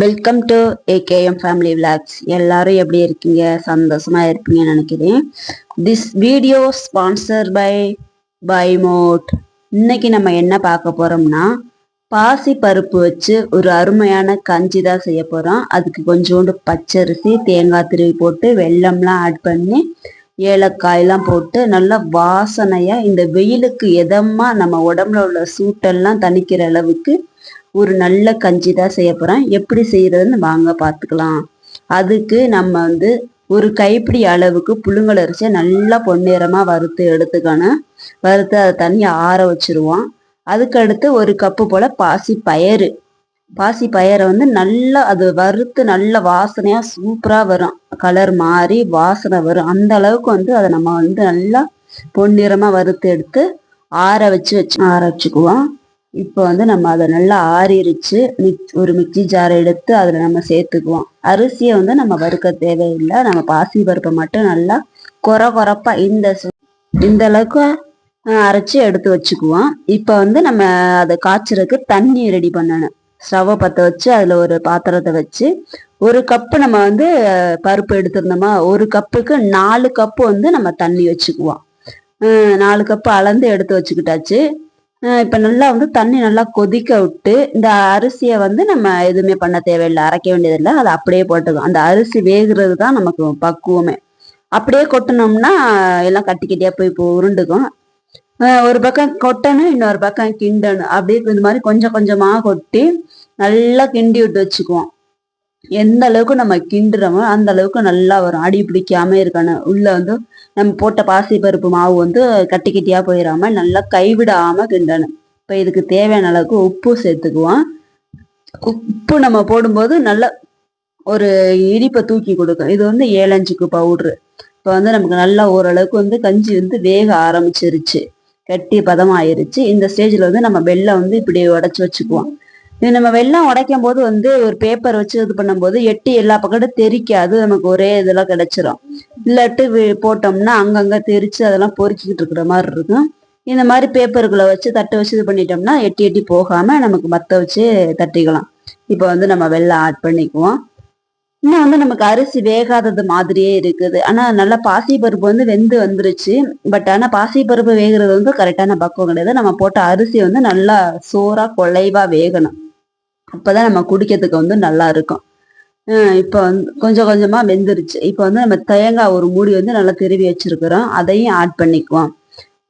Welcome to AKM family vlogs எல்லாரும் எப்படி இருக்கீங்க? சந்தோஷமா இருப்பீங்கன்னு நினைக்கிறேன். This video sponsor by by mod இன்னைக்கு நம்ம என்ன பார்க்க போறோம்னா பாசி பருப்பு வச்சு ஒரு அருமையான கஞ்சி தான் செய்ய போறோம். அதுக்கு கொஞ்சோண்டு பச்சரிசி தேங்காய் திருவி போட்டு வெல்லம்லாம் ஆட் பண்ணி ஏலக்காயெல்லாம் போட்டு நல்லா வாசனையாக இந்த வெயிலுக்கு எதமாக நம்ம உடம்புல உள்ள சூட்டெல்லாம் தணிக்கிற அளவுக்கு ஒரு நல்ல கஞ்சி தான் செய்ய போறேன். எப்படி செய்கிறதுன்னு வாங்க பார்த்துக்கலாம். அதுக்கு நம்ம வந்து ஒரு கைப்பிடி அளவுக்கு புழுங்கல் அரிசியை நல்லா பொன்னிறமாக வறுத்து எடுத்துக்கணும். வறுத்து அதை தனியாக ஆற வச்சுருவோம். அதுக்கு அடுத்து ஒரு கப்பு போல் பாசி பயறு. பாசி பயரை வந்து நல்லா அது வறுத்து நல்ல வாசனையாக சூப்பராக வரும். கலர் மாறி வாசனை வரும். அந்த அளவுக்கு வந்து அதை நம்ம வந்து நல்லா பொன்னிறமாக வறுத்து எடுத்து ஆற வச்சு வச்சு ஆற வச்சுக்குவோம். இப்போ வந்து நம்ம அதை நல்லா ஆறிடுச்சு மிக் ஒரு மிக்சி ஜாரை எடுத்து அதில் நம்ம சேர்த்துக்குவோம். அரிசியை வந்து நம்ம வறுக்க தேவையில்லை. நம்ம பாசி பருப்பை மட்டும் நல்லா குறை குறைப்பா இந்த இந்த அளவுக்கு அரைச்சி எடுத்து வச்சுக்குவோம். இப்போ வந்து நம்ம அதை காய்ச்சறதுக்கு தண்ணி ரெடி பண்ணணும். ஸ்டவ்வை பற்ற வச்சு அதில் ஒரு பாத்திரத்தை வச்சு ஒரு கப்பு நம்ம வந்து பருப்பு எடுத்திருந்தோமா ஒரு கப்புக்கு நாலு கப்பு வந்து நம்ம தண்ணி வச்சுக்குவோம். நாலு கப்பு அளந்து எடுத்து வச்சுக்கிட்டாச்சு. இப்போ நல்லா வந்து தண்ணி நல்லா கொதிக்க விட்டு இந்த அரிசியை வந்து நம்ம எதுவுமே பண்ண தேவையில்லை அரைக்க வேண்டியதில்லை. அதை அப்படியே போட்டுக்கும் அந்த அரிசி வேகிறது தான் நமக்கு பக்குவமே. அப்படியே கொட்டினோம்னா எல்லாம் கட்டி கட்டியாக போய் இப்போ உருண்டுக்கும். ஒரு பக்கம் கொட்டணும் இன்னொரு பக்கம் கிண்டணும். அப்படியே இந்த மாதிரி கொஞ்சம் கொஞ்சமாக கொட்டி நல்லா கிண்டி விட்டு வச்சுக்குவோம். எந்த அளவுக்கு நம்ம கிண்டுறோமோ அந்த அளவுக்கு நல்லா வரும். அடி பிடிக்காம இருக்கணும். உள்ள வந்து நம்ம போட்ட பாசி பருப்பு மாவு வந்து கட்டி கட்டியா போயிடாம நல்லா கைவிடாம கிண்டணும். இப்போ இதுக்கு தேவையான அளவுக்கு உப்பு சேர்த்துக்குவோம். உப்பு நம்ம போடும்போது நல்ல ஒரு இனிப்பை தூக்கி கொடுக்கும். இது வந்து ஏழஞ்சுக்கு பவுட்ரு. இப்போ வந்து நமக்கு நல்லா ஓரளவுக்கு வந்து கஞ்சி வந்து வேக ஆரம்பிச்சிருச்சு. கட்டி பதமாயிருச்சு. இந்த ஸ்டேஜில் வந்து நம்ம வெள்ளை வந்து இப்படி உடச்சி வச்சுக்குவோம். இது நம்ம வெள்ளம் உடைக்கும் போது வந்து ஒரு பேப்பர் வச்சு இது பண்ணும்போது எட்டி எல்லா பக்கமும் தெரிக்காது. நமக்கு ஒரே இதெல்லாம் கிடைச்சிரும். இல்லாட்டு போட்டோம்னா அங்கங்க தெரிச்சு அதெல்லாம் பொறுக்கிக்கிட்டு இருக்கிற மாதிரி இருக்கும். இந்த மாதிரி பேப்பருக்குள்ள வச்சு தட்டு வச்சு இது பண்ணிட்டோம்னா எட்டி எட்டி போகாம நமக்கு மத்த வச்சு தட்டிக்கலாம். இப்போ வந்து நம்ம வெள்ளம் ஆட் பண்ணிக்குவோம். இன்னும் வந்து நமக்கு அரிசி வேகாதது மாதிரியே இருக்குது. ஆனா நல்லா பாசி பருப்பு வந்து வெந்து வந்துருச்சு. பட் ஆனா பாசி பருப்பு வேகிறது வந்து கரெக்டான பக்குவம் கிடையாது. நம்ம போட்ட அரிசி வந்து நல்லா சோறா கொலைவா வேகணும். அப்போதான் நம்ம குடிக்கிறதுக்கு வந்து நல்லா இருக்கும். இப்போ வந்து கொஞ்சம் கொஞ்சமாக வெந்துருச்சு. இப்போ வந்து நம்ம தேங்காய் ஒரு மூடி வந்து நல்லா திருவி வச்சிருக்கிறோம். அதையும் ஆட் பண்ணிக்குவோம்.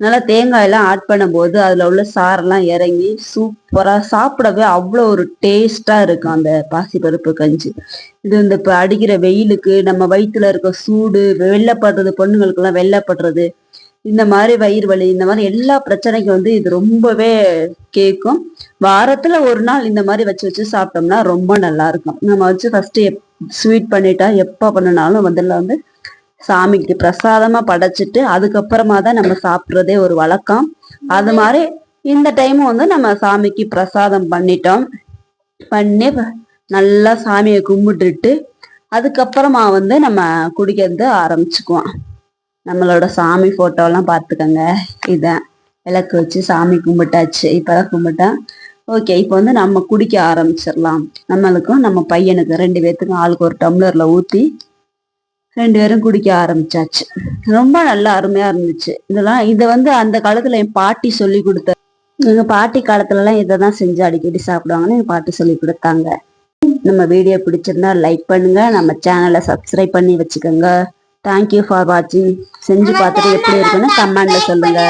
நல்லா தேங்காயெல்லாம் ஆட் பண்ணும்போது அதில் உள்ள சாரெல்லாம் இறங்கி சூப்பராக சாப்பிடவே அவ்வளோ ஒரு டேஸ்ட்டாக இருக்கும் அந்த பாசிப்பருப்பு கஞ்சி. இது இந்த இப்போ அடிக்கிற வெயிலுக்கு நம்ம வயிற்றுல இருக்க சூடு வெள்ளப்படுறது பொண்ணுங்களுக்கெல்லாம் வெள்ளப்படுறது இந்த மாதிரி வயிறு வலி இந்த மாதிரி எல்லா பிரச்சனைக்கும் வந்து இது ரொம்பவே கேட்கும் வாரத்துல ஒரு நாள் இந்த மாதிரி வச்சு வச்சு சாப்பிட்டோம்னா ரொம்ப நல்லா இருக்கும். நம்ம வச்சு ஃபர்ஸ்ட் ஸ்வீட் பண்ணிட்டா எப்ப பண்ணினாலும் முதல்ல வந்து சாமிக்கு பிரசாதமா படைச்சிட்டு அதுக்கப்புறமா தான் நம்ம சாப்பிட்றதே ஒரு வழக்கம். அது மாதிரி இந்த டைமும் வந்து நம்ம சாமிக்கு பிரசாதம் பண்ணிட்டோம். பண்ணி நல்லா சாமியை கும்பிட்டுட்டு அதுக்கப்புறமா வந்து நம்ம குடிக்கிறது ஆரம்பிச்சுக்குவோம். நம்மளோட சாமி ஃபோட்டோலாம் பார்த்துக்கோங்க. இதான் விளக்கு வச்சு சாமி கும்பிட்டாச்சு. இப்போதான் கும்பிட்டா ஓகே இப்போ வந்து நம்ம குடிக்க ஆரம்பிச்சிடலாம். நம்மளுக்கும் நம்ம பையனுக்கு ரெண்டு பேர்த்துக்கும் ஆளுக்கு ஒரு டம்ளரில் ஊற்றி ரெண்டு பேரும் குடிக்க ஆரம்பிச்சாச்சு. ரொம்ப நல்லா அருமையாக இருந்துச்சு. இதெல்லாம் இதை வந்து அந்த காலத்தில் என் பாட்டி சொல்லி கொடுத்த எங்கள் பாட்டி காலத்துலலாம் இதை தான் செஞ்சு அடிக்கடி சாப்பிடுவாங்கன்னு எங்கள் பாட்டி சொல்லி கொடுத்தாங்க. நம்ம வீடியோ பிடிச்சிருந்தா லைக் பண்ணுங்க. நம்ம சேனலை சப்ஸ்கிரைப் பண்ணி வச்சுக்கோங்க. தேங்க்யூ ஃபார் வாட்சிங் செஞ்சு பார்த்துட்டு எப்படி இருக்குன்னு கமெண்ட்ல சொல்லுங்க.